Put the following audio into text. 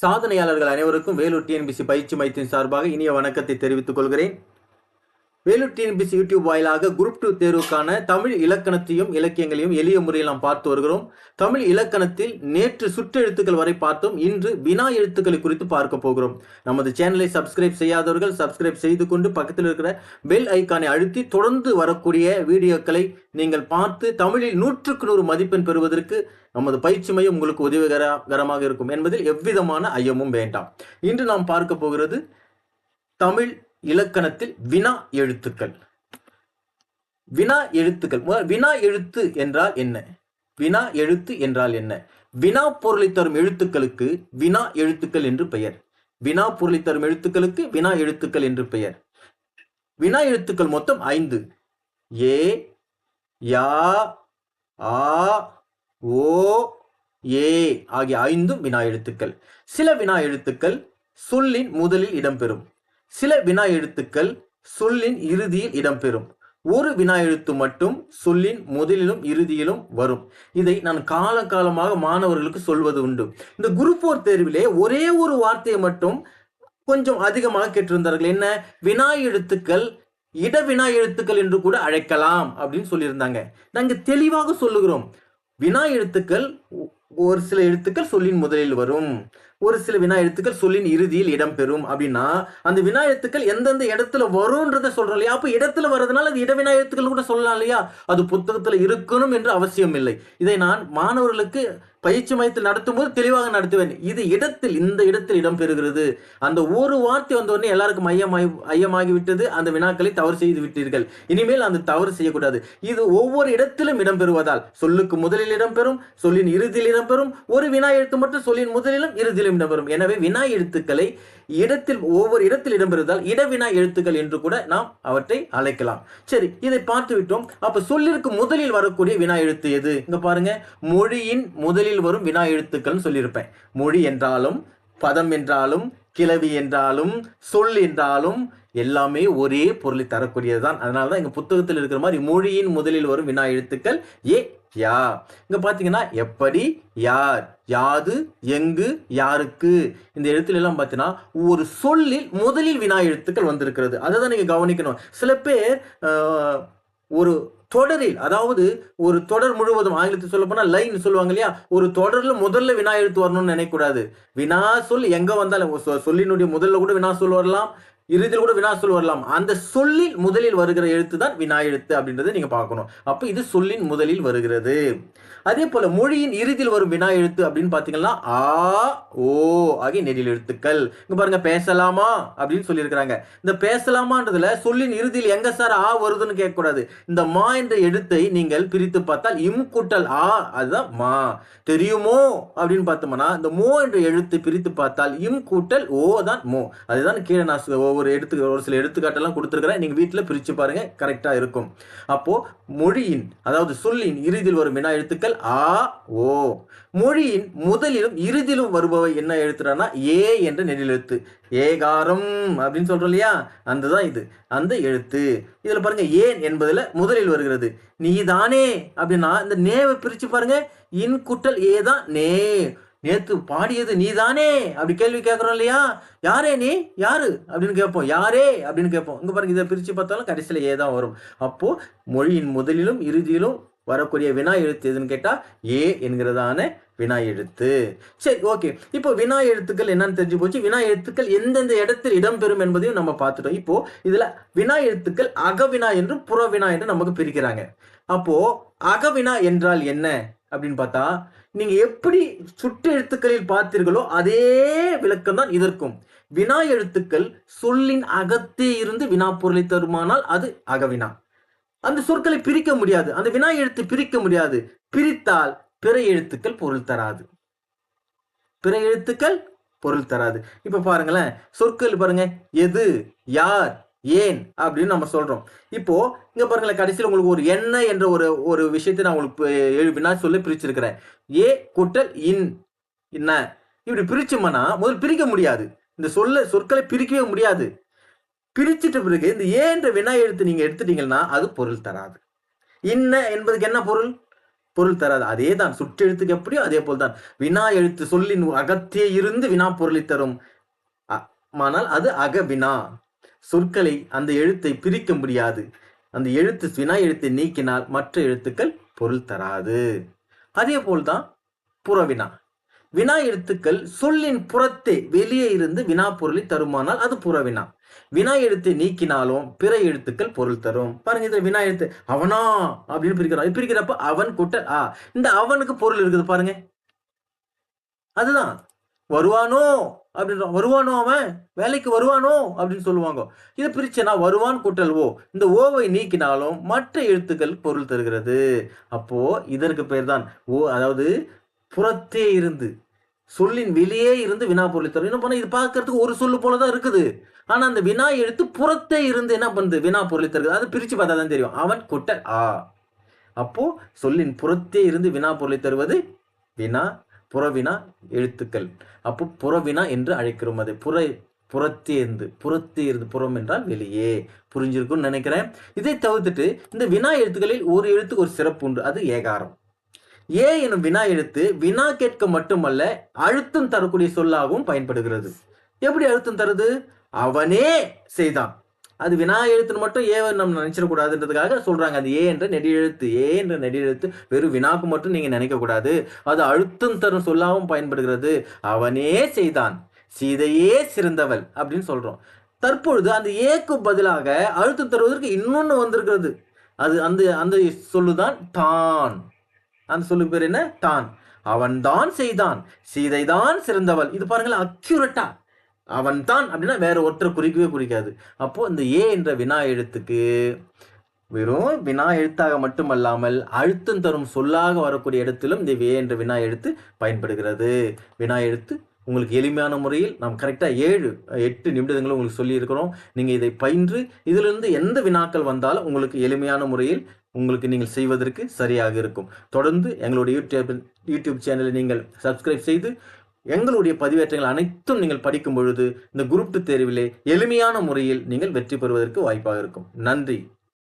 சாதனையாளர்கள் அனைவருக்கும் வேலூர் டிஎன்பிசி பயிற்சி மையத்தின் சார்பாக இனிய வணக்கத்தை தெரிவித்துக் கொள்கிறேன். வேலூர் டிஎன்பிசி யூடியூப் வாயிலாக குரூப் டூ தேர்வுக்கான தமிழ் இலக்கணத்தையும் இலக்கியங்களையும் எளிய முறையில் நாம் பார்த்து வருகிறோம். தமிழ் இலக்கணத்தில் நேற்று சுற்றெழுத்துக்கள் வரை பார்த்தோம். இன்று வினா எழுத்துக்களை குறித்து பார்க்க போகிறோம். நமது சேனலை சப்ஸ்கிரைப் செய்யாதவர்கள் சப்ஸ்கிரைப் செய்து கொண்டு பக்கத்தில் இருக்கிற பெல் ஐக்கானை அழுத்தி தொடர்ந்து வரக்கூடிய வீடியோக்களை நீங்கள் பார்த்து தமிழில் நூற்றுக்கு நூறு மதிப்பெண் பெறுவதற்கு நமது பயிற்சி மையம் உங்களுக்கு உதவிகரமாக இருக்கும் என்பதில் எவ்விதமான ஐயமும் வேண்டாம். இன்று நாம் பார்க்க போகிறது தமிழ் இலக்கணத்தில் வினா எழுத்துக்கள். வினா எழுத்துக்கள். முதல் வினா எழுத்து என்றால் என்ன? வினா எழுத்து என்றால் என்ன? வினா பொருளை தரும் எழுத்துக்களுக்கு வினா எழுத்துக்கள் என்று பெயர். வினா பொருளை தரும் எழுத்துக்களுக்கு வினா எழுத்துக்கள் என்று பெயர். வினா எழுத்துக்கள் மொத்தம் ஐந்து. ஏ யா ஆ ஓ ஏ ஆகிய ஐந்தும் வினா எழுத்துக்கள். சில வினா எழுத்துக்கள் சொல்லின் முதலில் இடம்பெறும். சில வினா எழுத்துக்கள் சொல்லின் இறுதியில் இடம்பெறும். ஒரு வினா எழுத்து மட்டும் சொல்லின் முதலிலும் இறுதியிலும் வரும். இதை நான் காலகாலமாக மாணவர்களுக்கு சொல்வது உண்டு. இந்த குரூப் போர் தேர்விலே ஒரே ஒரு வார்த்தையை மட்டும் கொஞ்சம் அதிகமாக கேட்டிருந்தார்கள். என்ன? வினா எழுத்துக்கள் இட வினா எழுத்துக்கள் என்று கூட அழைக்கலாம் அப்படின்னு சொல்லியிருந்தாங்க. நாங்கள் தெளிவாக சொல்லுகிறோம். வினா எழுத்துக்கள் ஒரு சில எழுத்துக்கள் சொல்லின் முதலில் வரும். ஒரு சில வினா எழுத்துக்கள் சொல்லின் இறுதியில் இடம்பெறும். அப்படின்னா அந்த வினா எழுத்துக்கள் எந்தெந்த இடத்துல வரும்ன்றத சொல்றோம் இல்லையா? அப்போ இடத்துல வர்றதுனால அது இட எழுத்துக்கள் கூட சொல்லலாம் இல்லையா? அது புத்தகத்துல இருக்கணும் என்று அவசியம் இல்லை. இதை நான் மாணவர்களுக்கு பயிற்சி மையத்தில் நடத்தும் போது தெளிவாக நடத்துவேன். இது இடத்தில் இந்த இடத்தில் இடம்பெறுகிறது. அந்த ஒரு வார்த்தை வந்த உடனே எல்லாருக்கும் ஐயமாகி ஐயமாகிவிட்டது. அந்த வினாக்களை தவறு செய்து விட்டீர்கள். இனிமேல் அந்த தவறு செய்யக்கூடாது. இது ஒவ்வொரு இடத்திலும் இடம்பெறுவதால் சொல்லுக்கு முதலில் இடம்பெறும் சொல்லின் இறுதியில் இடம்பெறும். ஒரு வினா எழுத்து மட்டும் சொல்லின் முதலிலும் இடத்திலும் இடம்பெறும். எனவே வினா எழுத்துக்களை இடத்தில் ஒவ்வொரு இடத்தில் இடம்பெறுவதால் இடவினா எழுத்துக்கள் என்று கூட நாம் அவற்றை அழைக்கலாம். சரி இதை பார்த்து விட்டோம் அப்ப சொல்லிற்கு முதலில் வரக்கூடிய வினா எழுத்து எது? இங்க பாருங்க. மொழியின் முதலில் வரும் வினா எழுத்துக்கள் சொல்லியிருப்பேன். மொழி என்றாலும் பதம் என்றாலும் கிளவி என்றாலும் சொல் என்றாலும் எல்லாமே ஒரே பொருளை தரக்கூடியதுதான். அதனால தான் எங்க புத்தகத்தில் இருக்கிற மாதிரி மொழியின் முதலில் வரும் வினா எழுத்துக்கள் ஏ யா. இங்க பாத்தீங்கன்னா எப்படி யார் யாது எங்கு யாருக்கு? இந்த எழுத்துல எல்லாம் பார்த்தீங்கன்னா ஒரு சொல்லில் முதலில் வினா எழுத்துக்கள் வந்திருக்கிறது. அதை தான் நீங்க கவனிக்கணும். சில பேர் ஒரு தொடரில் அதாவது ஒரு தொடர் முழுவதும் ஆங்கிலத்தில் சொல்ல போனால் லைன் சொல்லுவாங்க இல்லையா? ஒரு தொடர்ல முதல்ல வினா எழுத்து வரணும்னு நினைக்கக்கூடாது. வினா சொல் எங்க வந்தாலும் சொ- சொல்லினுடைய முதல்ல கூட வினா சொல் வரலாம் இறுதியில் கூட வினா சொல் வரலாம். அந்த சொல்லில் முதலில் வருகிற எழுத்து தான் வினா எழுத்து அப்படின்றத நீங்க பார்க்கணும். அப்போ இது சொல்லின் முதலில் வருகிறது. அதே போல மொழியின் இறுதியில் வரும் வினா எழுத்து அப்படின்னு பாத்தீங்கன்னா ஆ ஓ ஆகிய நெடில் எழுத்துக்கள். இங்க பாருங்க பேசலாமா அப்படின்னு சொல்லியிருக்கிறாங்க. இந்த பேசலாமான்றதுல சொல்லின் இறுதியில் எங்க சார் ஆ வருதுன்னு கேட்கக்கூடாது. இந்த மா என்ற எழுத்தை நீங்கள் பிரித்து பார்த்தால் இம் கூட்டல் ஆ அதுதான் மா. தெரியுமோ? அப்படின்னு பார்த்தோம்னா இந்த மோ என்ற எழுத்தை பிரித்து பார்த்தால் இம் கூட்டல் ஓ தான் மோ. அதுதான் கீழே நான் ஒவ்வொரு எடுத்து ஒரு சில எடுத்துக்காட்டெல்லாம் கொடுத்துருக்கிறேன். நீங்கள் வீட்டில் பிரித்து பாருங்கள் கரெக்டாக இருக்கும். அப்போது மொழியின் அதாவது சொல்லின் இறுதியில் வரும் வினா எழுத்துக்கள்? ஆ ஓ. மொழியின் முதலிலும் இறுதியிலும் வருபவை என்ன எழுத்துறான்னா ஏ என்ற நெடில் எழுத்து ஏகாரம் அப்படின்னு சொல்கிறோம் இல்லையா? அந்த தான் இது. அந்த எழுத்து. இதில் பாருங்கள் ஏன் என்பதில் முதலில் வருகிறது நீதானே அப்படின்னா இந்த நேவை பிரிச்சு பாருங்க. இன் குட்டல் ஏதான் நே. நேத்து பாடியது நீதானே அப்படி கேள்வி கேட்குறோம் இல்லையா? யாரே நீ? யாரு? அப்படின்னு கேட்போம். யாரே? அப்படின்னு கேட்போம். இங்கே பாருங்க இதை பிரித்து பார்த்தாலும் கடைசியில ஏதான் வரும். அப்போது மொழியின் முதலிலும் இறுதியிலும் வரக்கூடிய வினா எழுத்து எதுன்னு கேட்டால் ஏ என்கிறதான வினா எழுத்து சரி ஓகே. இப்போ வினா எழுத்துக்கள் என்னன்னு தெரிஞ்சு போச்சு. வினா எழுத்துக்கள் எந்தெந்த இடத்தில் இடம்பெறும் என்பதையும் நம்ம பார்த்துட்டோம். இப்போ இதில் வினா எழுத்துக்கள் அகவினா என்றும் புறவினா என்று நமக்கு பிரிக்கிறாங்க. அப்போ அகவினா என்றால் என்ன அப்படின்னு பார்த்தா நீங்க எப்படி சுட்டு எழுத்துக்களில் பார்த்தீர்களோ அதே விளக்கம் தான் இதற்கும். வினா எழுத்துக்கள் சொல்லின் அகத்தே இருந்து வினா பொருளை தருமானால் அது அகவினா. அந்த சொற்களை பிரிக்க முடியாது. அந்த வினா எழுத்து பிரிக்க முடியாது. பிரித்தால் பிற எழுத்துக்கள் பொருள் தராது. பிற எழுத்துக்கள் பொருள் தராது. இப்ப பாருங்களேன் சொற்கள் பாருங்க. எது யார் ஏன் அப்படின்னு நம்ம சொல்றோம். இப்போ இங்க பாருங்களேன் கடைசியில் உங்களுக்கு ஒரு என்ன என்ற ஒரு ஒரு விஷயத்தை நான் உங்களுக்கு ஏழு வினா சொல்லி பிரிச்சிருக்கிறேன். ஏ குட்டல் இன் என்ன இப்படி பிரிச்சோம்னா முதல் பிரிக்க முடியாது. இந்த சொல்ல சொற்களை பிரிக்கவே முடியாது. பிரிச்சிட்ட பிறகு இந்த ஏ என்ற வினா எழுத்து நீங்க எடுத்துட்டீங்கன்னா அது பொருள் தராது. இன்ன என்பதுக்கு என்ன பொருள்? பொருள் தராது. அதே தான் சுற்றெழுத்துக்கு எப்படியோ அதே போல் தான் வினா எழுத்து சொல்லின் அகத்தே இருந்து வினா பொருளை தரும். அ- ஆனால் அது அக வினா. சொற்களை அந்த எழுத்தை பிரிக்க முடியாது. அந்த எழுத்து வினா எழுத்தை நீக்கினால் மற்ற எழுத்துக்கள் பொருள் தராது. அதே போல்தான் புறவினா வினா எழுத்துக்கள் சொல்லின் புறத்தே வெளியே இருந்து வினா பொருளை தருமானால் அது புறவினா. வினா எழுத்தை நீக்கினாலும் பிற எழுத்துக்கள் பொருள் தரும். பாருங்க இதுல வினா எழுத்து அவனா அப்படின்னு பிரிக்கிறான். பிரிக்கிறப்ப அவன் குட்டல் ஆ. இந்த அவனுக்கு பொருள் இருக்குது பாருங்க. அதுதான். வருவானோ அப்படின்ற வருவானோ அவன்? வேலைக்கு வருவானோ அப்படின்னு சொல்லுவாங்க. இதை பிரிச்சனா வருவான் கூட்டல் ஓ. இந்த ஓவை நீக்கினாலும் மற்ற எழுத்துக்கள் பொருள் தருகிறது. அப்போ இதற்கு பேர் தான் ஓ அதாவது புறத்தே இருந்து. சொல்லின் வெளியே இருந்து வினா பொருளை தரும். என்ன பண்ண இது பார்க்கறதுக்கு ஒரு சொல்லு போல தான் இருக்குது. ஆனா அந்த வினா எழுத்து புறத்தே இருந்து என்ன பண்ணுது? வினா பொருளை தருகிறது அது பிரிச்சு பார்த்தா தான் தெரியும். அவன் கொட்ட ஆ. அப்போ சொல்லின் புறத்தே இருந்து வினா பொருளை தருவது வினா புறவினா எழுத்துக்கள். அப்போ புறவினா என்று அழைக்கிறோம் அது. புற புறத்தே இருந்து புறத்தே இருந்து புறம் என்றால் வெளியே. புரிஞ்சிருக்கும்னு நினைக்கிறேன். இதை தவிர்த்துட்டு இந்த வினா எழுத்துக்களில் ஒரு எழுத்துக்கு ஒரு சிறப்பு உண்டு. அது ஏகாரம். ஏ எனும் வினா எழுத்து வினா கேட்க மட்டுமல்ல அழுத்தம் தரக்கூடிய சொல்லாகவும் பயன்படுகிறது. எப்படி அழுத்தம் தருது? அவனே செய்தான். அது வினா எழுத்துன்னு மட்டும் ஏ நம்ம நினைச்சிடக்கூடாதுன்றதுக்காக சொல்றாங்க. அது ஏ என்ற நெடி எழுத்து ஏ என்ற நெடி எழுத்து வெறும் வினாக்கு மட்டும் நீங்க நினைக்க கூடாது. அது அழுத்தம் தரும் சொல்லாகவும் பயன்படுகிறது. அவனே செய்தான். சீதையே சிறந்தவள் அப்படின்னு சொல்றோம். தற்பொழுது அந்த ஏக்கு பதிலாக அழுத்தம் தருவதற்கு இன்னொன்று வந்திருக்கிறது. அது அந்த அந்த சொல்லுதான் தான். அந்த சொல்லுக்கு பேர் என்ன? தான் அவன்தான் செய்தான். சீதைதான் சிறந்தவள். இது பாருங்களேன் அக்யூரட்டா அவன் தான் அப்படின்னா வேற ஒருத்தர் குறிக்கவே குறிக்காது. அப்போ இந்த ஏ என்ற வினா எழுத்துக்கு வெறும் வினா எழுத்தாக மட்டுமல்லாமல் அழுத்தம் தரும் சொல்லாக வரக்கூடிய இடத்திலும் இந்த ஏ என்ற வினா எழுத்து பயன்படுகிறது. வினா எழுத்து உங்களுக்கு எளிமையான முறையில் நாம் கரெக்டாக ஏழு எட்டு நிமிடங்களும் உங்களுக்கு சொல்லியிருக்கிறோம். நீங்கள் இதை பயின்று இதிலிருந்து எந்த வினாக்கள் வந்தாலும் உங்களுக்கு எளிமையான முறையில் உங்களுக்கு நீங்கள் செய்வதற்கு சரியாக இருக்கும். தொடர்ந்து எங்களுடைய யூடியூப் யூடியூப் சேனலை நீங்கள் சப்ஸ்கிரைப் செய்து எங்களுடைய பதிவேற்றங்கள் அனைத்தும் நீங்கள் படிக்கும் பொழுது இந்த குரூப் டூ தேர்விலே எளிமையான முறையில் நீங்கள் வெற்றி பெறுவதற்கு வாய்ப்பாக இருக்கும். நன்றி.